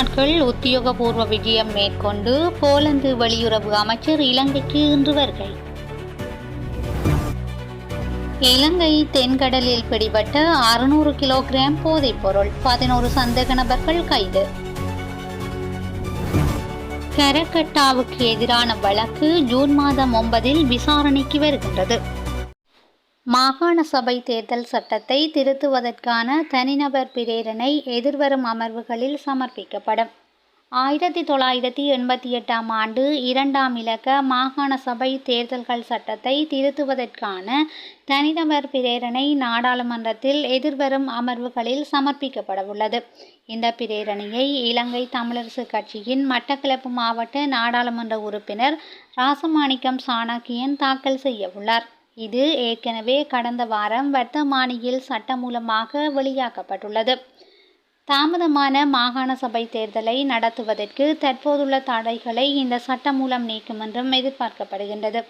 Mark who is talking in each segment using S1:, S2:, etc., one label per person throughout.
S1: நாட்கள் உத்தியோகபூர்வ விஜயம் மேற்கொண்டு போலந்து வெளியுறவு அமைச்சர் இலங்கைக்கு இன்று வருகை. இலங்கை தென்கடலில் பிடிபட்ட அறுநூறு கிலோகிராம் போதைப்பொருள் பதினோரு சந்தேக நபர்கள் கைது. கரக்கட்டாவுக்கு எதிரான வழக்கு ஜூன் மாதம் ஒன்பதில் விசாரணைக்கு வருகின்றது. மாகாண சபை தேர்தல் சட்டத்தை திருத்துவதற்கான தனிநபர் பிரேரணை எதிர்வரும் அமர்வுகளில் சமர்ப்பிக்கப்படும். ஆயிரத்தி தொள்ளாயிரத்தி எண்பத்தி எட்டாம் ஆண்டு இரண்டாம் இலக்க மாகாண சபை தேர்தல்கள் சட்டத்தை திருத்துவதற்கான தனிநபர் பிரேரணை நாடாளுமன்றத்தில் எதிர்வரும் அமர்வுகளில் சமர்ப்பிக்கப்படவுள்ளது. இந்த பிரேரணையை இலங்கை தமிழரசு கட்சியின் மட்டக்களப்பு மாவட்ட நாடாளுமன்ற உறுப்பினர் ராசமாணிக்கம் சாணக்கியன் தாக்கல் செய்யவுள்ளார். இது ஏற்கனவே கடந்த வாரம் வர்த்தமானியில் சட்டமூலமாக வெளியாக்கப்பட்டுள்ளது. தாமதமான மாகாண சபை தேர்தலை நடத்துவதற்கு தற்போதுள்ள தடைகளை இந்த சட்டம் மூலம் நீக்கும் என்றும் எதிர்பார்க்கப்படுகின்றது.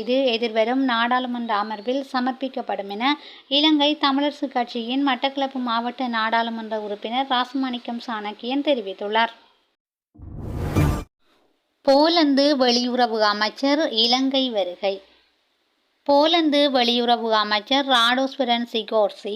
S1: இது எதிர்வரும் நாடாளுமன்ற அமர்வில் சமர்ப்பிக்கப்படும் என இலங்கை தமிழரசு கட்சியின் மட்டக்களப்பு மாவட்ட நாடாளுமன்ற உறுப்பினர் ராசமாணிக்கம் சாணக்கியன் தெரிவித்துள்ளார். போலந்து வெளியுறவு அமைச்சர் இலங்கை வருகை. போலந்து வெளியுறவு அமைச்சர் ராடோஸ்வரன் சிகோர்சி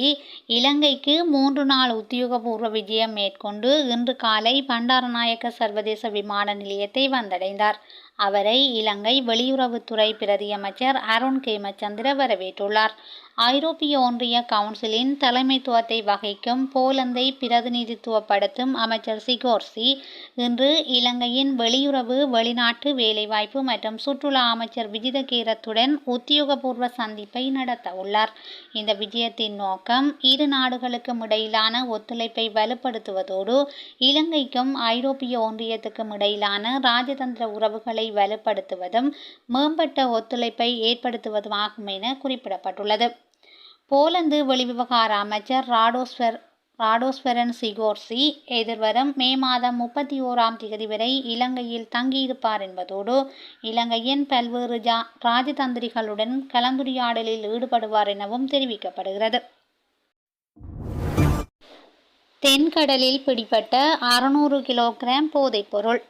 S1: இலங்கைக்கு மூன்று நாள் உத்தியோகபூர்வ விஜயம் மேற்கொண்டு இன்று காலை பண்டாரநாயக்க சர்வதேச விமான நிலையத்தை வந்தடைந்தார். அவரை இலங்கை வெளியுறவுத்துறை பிரதியமைச்சர் அருண் கேமச்சந்திர வரவேற்றுள்ளார். ஐரோப்பிய ஒன்றிய கவுன்சிலின் தலைமைத்துவத்தை வகிக்கும் போலந்தை பிரதிநிதித்துவப்படுத்தும் அமைச்சர் சிகோர்சி இன்று இலங்கையின் வெளியுறவு வெளிநாட்டு வேலைவாய்ப்பு மற்றும் சுற்றுலா அமைச்சர் விஜித கீரத்துடன் உத்தியோகபூர்வ சந்திப்பை நடத்த உள்ளார் இந்த விஜயத்தின் நோக்கம் இரு நாடுகளுக்கும் இடையிலான ஒத்துழைப்பை வலுப்படுத்துவதோடு இலங்கைக்கும் ஐரோப்பிய ஒன்றியத்துக்கும் இடையிலான ராஜதந்திர உறவுகளை வலுப்படுத்துவதும் மேம்பட்ட ஒத்துழைப்பை ஏற்படுத்துவதுமாகும் என குறிப்பிடப்பட்டுள்ளது. போலந்து வெளிவிவகார அமைச்சர் ராடோஸ்வர் ராடோஸ்வரன் சிகோர்சி எதிர்வரும் மே மாதம் முப்பத்தி ஓராம் தேதி வரை இலங்கையில் தங்கியிருப்பார் என்பதோடு இலங்கையின் பல்வேறு ஜா ராஜதந்திரிகளுடன் கலந்துரையாடலில் ஈடுபடுவார் எனவும் தெரிவிக்கப்படுகிறது. தென்கடலில் பிடிபட்ட அறுநூறு கிலோகிராம் போதைப்பொருள்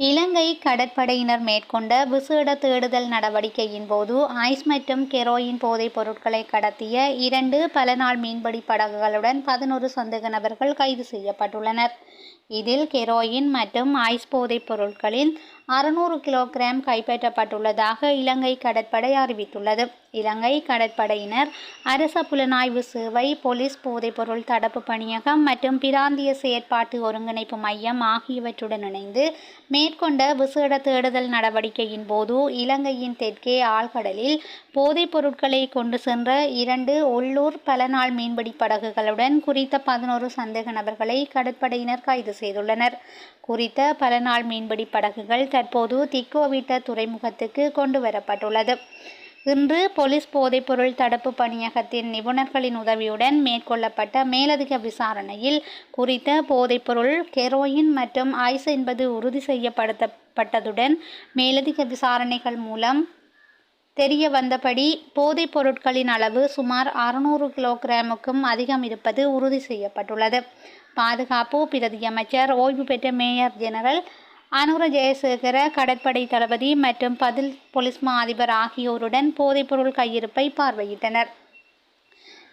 S1: இலங்கை கடற்படையினர் மேற்கொண்ட விசேட தேடுதல் நடவடிக்கையின் போது ஐஸ் மற்றும் கெரோயின் போதைப் பொருட்களை கடத்திய இரண்டு பல நாள் மீன்பிடி படகுகளுடன் பதினோரு சந்தேக நபர்கள் கைது செய்யப்பட்டுள்ளனர். இதில் கெரோயின் மற்றும் ஐஸ் போதைப் பொருட்களின் அறுநூறு கிலோகிராம் கைப்பற்றப்பட்டுள்ளதாக இலங்கை கடற்படை அறிவித்துள்ளது. இலங்கை கடற்படையினர் அரச புலனாய்வு சேவை போலீஸ் போதைப்பொருள் தடுப்பு பணியகம் மற்றும் பிராந்திய செயற்பாட்டு ஒருங்கிணைப்பு மையம் ஆகியவற்றுடன் இணைந்து மேற்கொண்ட விசேட தேடுதல் நடவடிக்கையின் போது இலங்கையின் தெற்கே ஆழ்கடலில் போதைப் பொருட்களை கொண்டு சென்ற இரண்டு உள்ளூர் பல நாள் மீன்பிடி படகுகளுடன் குறித்த பதினோரு சந்தேக நபர்களை கடற்படையினர் கைது செய்துள்ளனர். குறித்த பல நாள் மீன்பிடி படகுகள் தற்போது திக்கோவிட்ட துறைமுகத்துக்கு கொண்டு வரப்பட்டுள்ளது இன்று போலீஸ் போதைப்பொருள் தடுப்பு பணியகத்தின் நிபுணர்களின் உதவியுடன் மேற்கொள்ளப்பட்ட மேலதிக விசாரணையில் குறித்த போதைப்பொருள் கெரோயின் மற்றும் ஐஸ் என்பது உறுதி செய்யப்படுத்தப்பட்டதுடன் மேலதிக விசாரணைகள் மூலம் தெரிய வந்தபடி போதைப் பொருட்களின் அளவு சுமார் அறுநூறு கிலோகிராமுக்கும் அதிகம் இருப்பது உறுதி செய்யப்பட்டுள்ளது. பாதுகாப்பு பிரதியமைச்சர் ஓய்வு பெற்ற மேயர் ஜெனரல் அனுர ஜெயசேகர கடற்படை தளபதி மற்றும் பதில் போலீஸ் மா அதிபர் ஆகியோருடன் போதைப்பொருள் கையிருப்பை பார்வையிட்டனர்.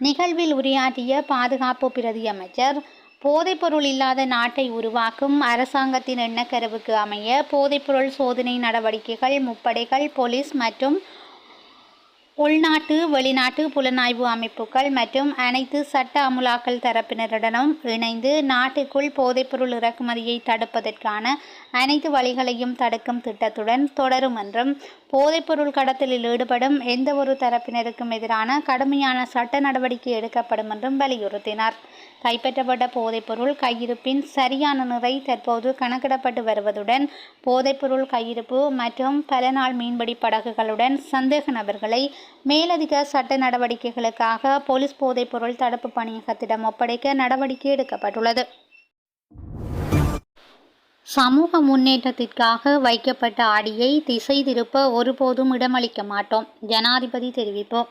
S1: நிகழ்வில் உரையாற்றிய பாதுகாப்பு பிரதி அமைச்சர் போதைப்பொருள் இல்லாத நாட்டை உருவாக்கும் அரசாங்கத்தின் எண்ணக்கருவுக்கு அமைய போதைப்பொருள் சோதனை நடவடிக்கைகள் முப்படைகள் போலீஸ் மற்றும் உள்நாட்டு வெளிநாட்டு புலனாய்வு அமைப்புகள் மற்றும் அனைத்து சட்ட அமுலாக்கல் தரப்பினருடனும் இணைந்து நாட்டுக்குள் போதைப்பொருள் இறக்குமதியை தடுப்பதற்கான அனைத்து வழிகளையும் தடுக்கும் திட்டத்துடன் தொடரும் என்றும் போதைப்பொருள் கடத்தலில் ஈடுபடும் எந்தவொரு தரப்பினருக்கும் எதிரான கடுமையான சட்ட நடவடிக்கை எடுக்கப்படும் என்றும் வலியுறுத்தினார். கைப்பற்றப்பட்ட போதைப்பொருள் கையிருப்பின் சரியான நிறை தற்போது கணக்கிடப்பட்டு வருவதுடன் போதைப்பொருள் கையிருப்பு மற்றும் பல நாள் மீன்பிடி படகுகளுடன் சந்தேக நபர்களை மேலதிக சட்ட நடவடிக்கைகளுக்காக போலீஸ் போதைப்பொருள் தடுப்பு பணியகத்திடம் ஒப்படைக்க நடவடிக்கை எடுக்கப்பட்டுள்ளது. சமூக முன்னேற்றத்திற்காக வைக்கப்பட்ட அடியை திசை திருப்ப ஒருபோதும் இடமளிக்க மாட்டோம் ஜனாதிபதி தெரிவிப்பு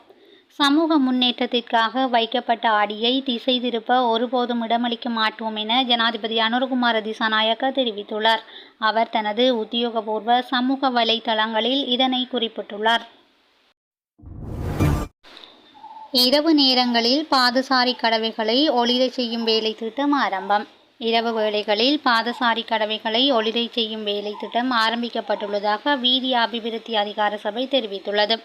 S1: சமூக முன்னேற்றத்திற்காக வைக்கப்பட்ட அடியை திசை திருப்ப ஒருபோதும் இடமளிக்க மாட்டோம் என ஜனாதிபதி அனுர்குமார திசாநாயக்க தெரிவித்துள்ளார். அவர் தனது உத்தியோகபூர்வ சமூக வலைதளங்களில் இதனை குறிப்பிட்டுள்ளார். இரவு நேரங்களில் பாதசாரி கடவைகளை ஒளிரச் செய்யும் வேலை திட்டம் ஆரம்பம். இரவு வேளைகளில் பாதசாரி கடவைகளை ஒளிரை செய்யும் வேலை திட்டம் ஆரம்பிக்கப்பட்டுள்ளதாக வீதி அபிவிருத்தி அதிகார சபை தெரிவித்துள்ளது.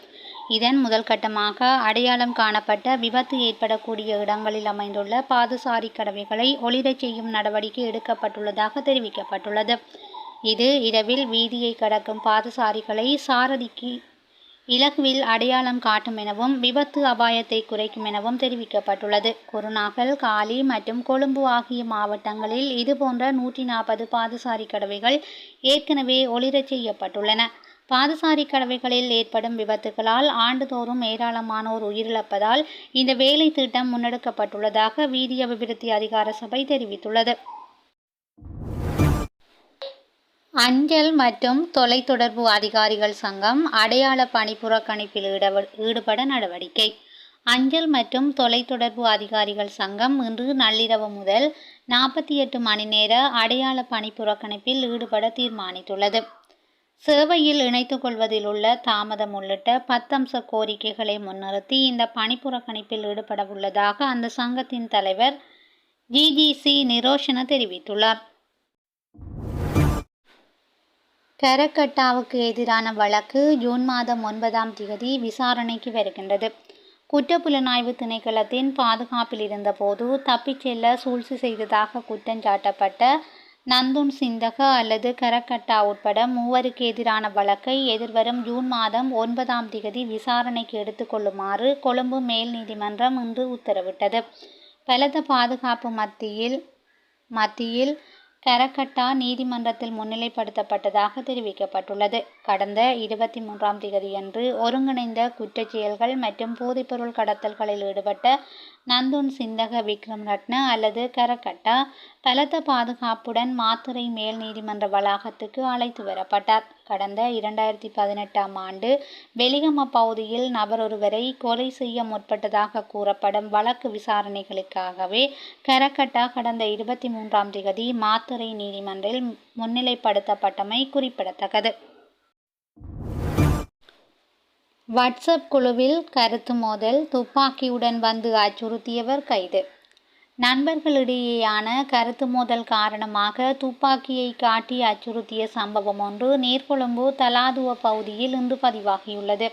S1: இதன் முதல் கட்டமாக அடையாளம் காணப்பட்ட விபத்து ஏற்படக்கூடிய இடங்களில் அமைந்துள்ள பாதசாரி கடவைகளை ஒளிரச் செய்யும் நடவடிக்கை எடுக்கப்பட்டுள்ளதாக தெரிவிக்கப்பட்டுள்ளது. இது இரவில் வீதியை கடக்கும் பாதசாரிகளை சாரதிக்கு இலகுவில் அடையாளம் காட்டும் எனவும் விபத்து அபாயத்தை குறைக்கும் எனவும் தெரிவிக்கப்பட்டுள்ளது. குருநாகல் காலி மற்றும் கொழும்பு ஆகிய மாவட்டங்களில் இதுபோன்ற நூற்றி நாற்பது பாதசாரி கடவைகள் ஏற்கனவே ஒளிரச் செய்யப்பட்டுள்ளன. பாதசாரி கடவைகளில் ஏற்படும் விபத்துகளால் ஆண்டுதோறும் ஏராளமானோர் உயிரிழப்பதால் இந்த வேலை திட்டம் முன்னெடுக்கப்பட்டுள்ளதாக வீதி அபிவிருத்தி அதிகார சபை தெரிவித்துள்ளது. அஞ்சல் மற்றும் தொலைத்தொடர்பு அதிகாரிகள் சங்கம் அடையாள பணி புறக்கணிப்பில் ஈடுபட நடவடிக்கை. அஞ்சல் மற்றும் தொலைத்தொடர்பு அதிகாரிகள் சங்கம் இன்று நள்ளிரவு முதல் நாற்பத்தி எட்டு மணி நேர அடையாள பணி புறக்கணிப்பில் ஈடுபட தீர்மானித்துள்ளது. சேவையில் இணைத்துக் கொள்வதில் உள்ள தாமதம் உள்ளிட்ட பத்தம்ச கோரிக்கைகளை முன்னிறுத்தி இந்த பணி புறக்கணிப்பில் ஈடுபட உள்ளதாக அந்த சங்கத்தின் தலைவர் ஜிஜிசி நிரோஷன தெரிவித்துள்ளார். கரக்கட்டாவுக்கு எதிரான வழக்கு ஜூன் மாதம் ஒன்பதாம் தேதி விசாரணைக்கு வருகின்றது. குற்றப்புலனாய்வு திணைக்களத்தின் பாதுகாப்பில் இருந்தபோது தப்பிச் செல்ல சூழ்ச்சி செய்ததாக குற்றஞ்சாட்டப்பட்ட நந்துன் சிந்தக அல்லது கரக்கட்டா உட்பட மூவருக்கு எதிரான வழக்கை எதிர்வரும் ஜூன் மாதம் ஒன்பதாம் தேதி விசாரணைக்கு எடுத்துக்கொள்ளுமாறு கொழும்பு மேல் நீதிமன்றம் இன்று உத்தரவிட்டது. பலத்த பாதுகாப்பு மத்தியில் மத்தியில் கரகட்டா நீதிமன்றத்தில் முன்னிலைப்படுத்தப்பட்டதாக தெரிவிக்கப்பட்டுள்ளது. கடந்த இருபத்தி மூன்றாம் தேதியன்று ஒருங்கிணைந்த குற்றச் செயல்கள் மற்றும் போதைப்பொருள் கடத்தல்களில் ஈடுபட்ட நந்துன் சிந்தக விக்ரம் ரட்ன அல்லது கரகட்டா பலத்த பாதுகாப்புடன் மாத்துரை மேல் நீதிமன்ற வளாகத்துக்கு அழைத்து வரப்பட்டார். கடந்த இரண்டாயிரத்தி பதினெட்டாம் ஆண்டு வெலிகம பகுதியில் நபர் ஒருவரை கொலை செய்ய முற்பட்டதாக கூறப்படும் வழக்கு விசாரணைகளுக்காகவே கரகட்டா கடந்த இருபத்தி மூன்றாம் திகதி மாத்துரை நீதிமன்றில் முன்னிலைப்படுத்தப்பட்டமை குறிப்பிடத்தக்கது. வாட்ஸ்அப் குழுவில் கருத்து மோதல் துப்பாக்கியுடன் வந்து அச்சுறுத்தியவர் கைது. நண்பர்களிடையேயான கருத்து மோதல் காரணமாக துப்பாக்கியை காட்டி அச்சுறுத்திய சம்பவம் ஒன்று நேர்கொழும்பு தலாதுவ பகுதியில் இன்று பதிவாகியுள்ளது.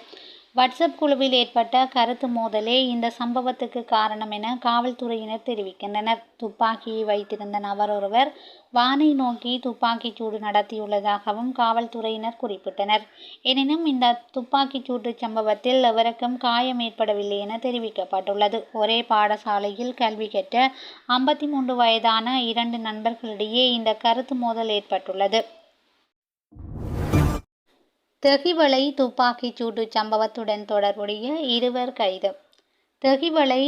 S1: வாட்ஸ்அப் குழுவில் ஏற்பட்ட கருத்து மோதலே இந்த சம்பவத்துக்கு காரணம் என காவல்துறையினர் தெரிவிக்கின்றனர். துப்பாக்கியை வைத்திருந்த நபர் ஒருவர் வானை நோக்கி துப்பாக்கிச் சூடு நடத்தியுள்ளதாகவும் காவல்துறையினர் குறிப்பிட்டனர். எனினும் இந்த துப்பாக்கிச் சூடு சம்பவத்தில் எவருக்கும் காயம் ஏற்படவில்லை என தெரிவிக்கப்பட்டுள்ளது. ஒரே பாடசாலையில் கல்வி கற்ற ஐம்பத்தி மூன்று வயதான இரண்டு நண்பர்களிடையே இந்த கருத்து மோதல் ஏற்பட்டுள்ளது. தெகிவளை துப்பாக்கிச் சூட்டு சம்பவத்துடன் தொடர்புடைய இருவர் கைது. தெகிவளை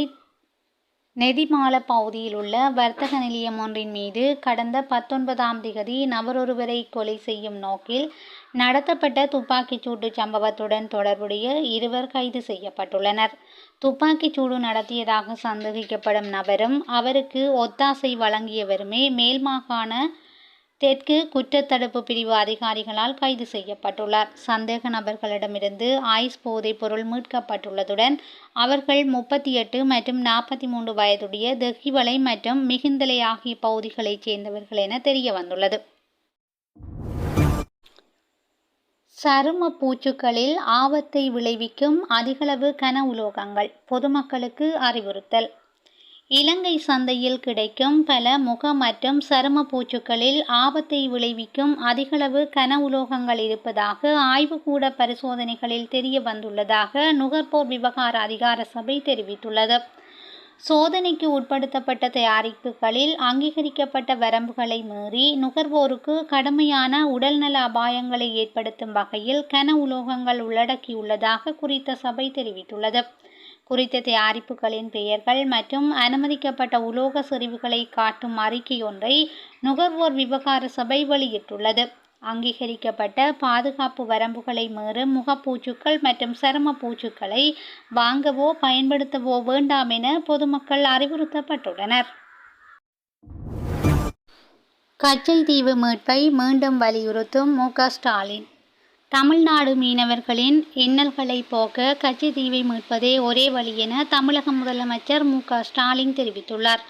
S1: நெதிமால பகுதியில் உள்ள வர்த்தக நிலையம் ஒன்றின் மீது கடந்த பத்தொன்பதாம் திகதி நபரொருவரை கொலை செய்யும் நோக்கில் நடத்தப்பட்ட துப்பாக்கிச் சூட்டு சம்பவத்துடன் தொடர்புடைய இருவர் கைது செய்யப்பட்டுள்ளனர். துப்பாக்கிச் சூடு நடத்தியதாக சந்தேகிக்கப்படும் நபரும் அவருக்கு ஒத்தாசை வழங்கியவருமே மேல்மாகாண தெற்கு குற்றத்தடுப்பு பிரிவு அதிகாரிகளால் கைது செய்யப்பட்டுள்ளார். சந்தேக நபர்களிடமிருந்து ஐஸ் போதைப் பொருள் மீட்கப்பட்டுள்ளதுடன் அவர்கள் முப்பத்தி எட்டு மற்றும் நாற்பத்தி மூன்று வயதுடைய தெஹிவலை மற்றும் மிகுந்தலை ஆகிய பகுதிகளைச் சேர்ந்தவர்கள் என தெரிய வந்துள்ளது சரும பூச்சுக்களில் ஆபத்தை விளைவிக்கும் அதிகளவு கன உலோகங்கள் பொதுமக்களுக்கு அறிவுறுத்தல். இலங்கை சந்தையில் கிடைக்கும் பல முக மற்றும் சரும பூச்சுக்களில் ஆபத்தை விளைவிக்கும் அதிகளவு கன உலோகங்கள் இருப்பதாக ஆய்வுக்கூட பரிசோதனைகளில் தெரிய வந்துள்ளதாக நுகர்வோர் விவகார அதிகார சபை தெரிவித்துள்ளது. சோதனைக்கு உட்படுத்தப்பட்ட தயாரிப்புகளில் அங்கீகரிக்கப்பட்ட வரம்புகளை மீறி நுகர்வோருக்கு கடுமையான உடல்நல அபாயங்களை ஏற்படுத்தும் வகையில் கன உலோகங்கள் உள்ளடக்கியுள்ளதாக குறித்த சபை தெரிவித்துள்ளது. குறித்த தயாரிப்புகளின் பெயர்கள் மற்றும் அனுமதிக்கப்பட்ட உலோக செறிவுகளை காட்டும் அறிக்கை ஒன்றை நுகர்வோர் விவகார சபை வெளியிட்டுள்ளது. அங்கீகரிக்கப்பட்ட பாதுகாப்பு வரம்புகளை மீறும் முகப்பூச்சுக்கள் மற்றும் சரும பூச்சுக்களை வாங்கவோ பயன்படுத்தவோ வேண்டாம் என பொதுமக்கள் அறிவுறுத்தப்பட்டுள்ளனர். கச்சல் தீவு மீட்பை மீண்டும் வலியுறுத்தும் மு ஸ்டாலின். தமிழ்நாடு மீனவர்களின் இன்னல்களை போக்க கச்சைத்தீவை மீட்பதே ஒரே வழி என தமிழக முதலமைச்சர் மு க ஸ்டாலின் தெரிவித்துள்ளார்.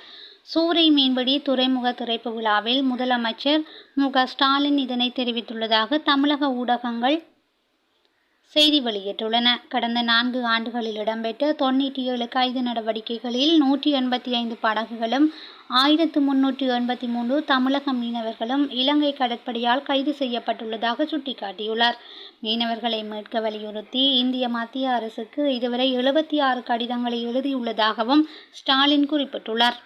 S1: சூறை மீன்பிடி துறைமுக திறப்பு விழாவில் முதலமைச்சர் மு க ஸ்டாலின் இதனை தெரிவித்துள்ளதாக தமிழக ஊடகங்கள் செய்தி வெளியிட்டுள்ளன. கடந்த நான்கு ஆண்டுகளில் இடம்பெற்ற தொண்ணூற்றி ஏழு கைது நடவடிக்கைகளில் நூற்றி எண்பத்தி ஐந்து படகுகளும் ஆயிரத்து முன்னூற்றி எண்பத்தி மூன்று தமிழக மீனவர்களும் இலங்கை கடற்படையால் கைது செய்யப்பட்டுள்ளதாக சுட்டிக்காட்டியுள்ளார். மீனவர்களை மீட்க வலியுறுத்தி இந்திய மத்திய அரசுக்கு இதுவரை எழுபத்தி ஆறு கடிதங்களை எழுதியுள்ளதாகவும் ஸ்டாலின் குறிப்பிட்டுள்ளார்.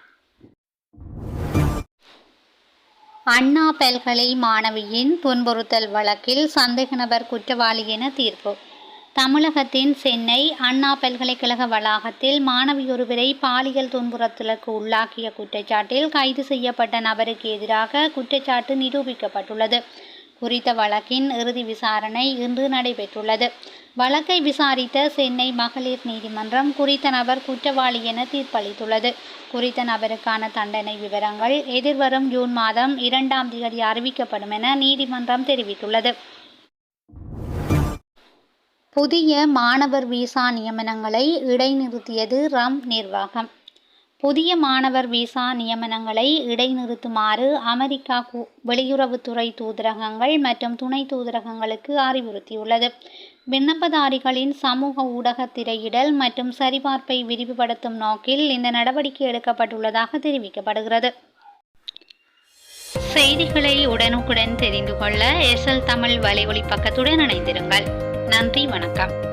S1: அண்ணா பல்கலை மாணவியின் துன்புறுத்தல் வழக்கில் சந்தேக நபர் குற்றவாளி என தீர்ப்பு. தமிழகத்தின் சென்னை அண்ணா பல்கலைக்கழக வளாகத்தில் மாணவியொருவரை பாலியல் துன்புறுத்தலுக்கு உள்ளாக்கிய குற்றச்சாட்டில் கைது செய்யப்பட்ட நபருக்கு எதிராக குற்றச்சாட்டு நிரூபிக்கப்பட்டுள்ளது. குறித்த வழக்கின் இறுதி விசாரணை இன்று நடைபெற்றுள்ளது. வழக்கை விசாரித்த சென்னை மகளிர் நீதிமன்றம் குறித்த நபர் குற்றவாளி என தீர்ப்பளித்துள்ளது. குறித்த நபருக்கான தண்டனை விவரங்கள் எதிர்வரும் ஜூன் மாதம் இரண்டாம் தேதி அறிவிக்கப்படும் என நீதிமன்றம் தெரிவித்துள்ளது. புதிய மாணவர் விசா நியமனங்களை இடைநிறுத்தியது ரம் நிர்வாகம். புதிய மாணவர் விசா நியமனங்களை இடைநிறுத்துமாறு அமெரிக்கா வெளியுறவுத்துறை தூதரகங்கள் மற்றும் துணை தூதரகங்களுக்கு அறிவுறுத்தியுள்ளது. விண்ணப்பதாரிகளின் சமூக ஊடக திரையிடல் மற்றும் சரிபார்ப்பை விரிவுபடுத்தும் நோக்கில் இந்த நடவடிக்கை எடுக்கப்பட்டுள்ளதாக தெரிவிக்கப்படுகிறது. செய்திகளை உடனுக்குடன் தெரிந்து கொள்ள எஸ்எல் தமிழ் வலைஒலி பக்கத்துடன் இணைந்திருங்கள். நன்றி வணக்கம்.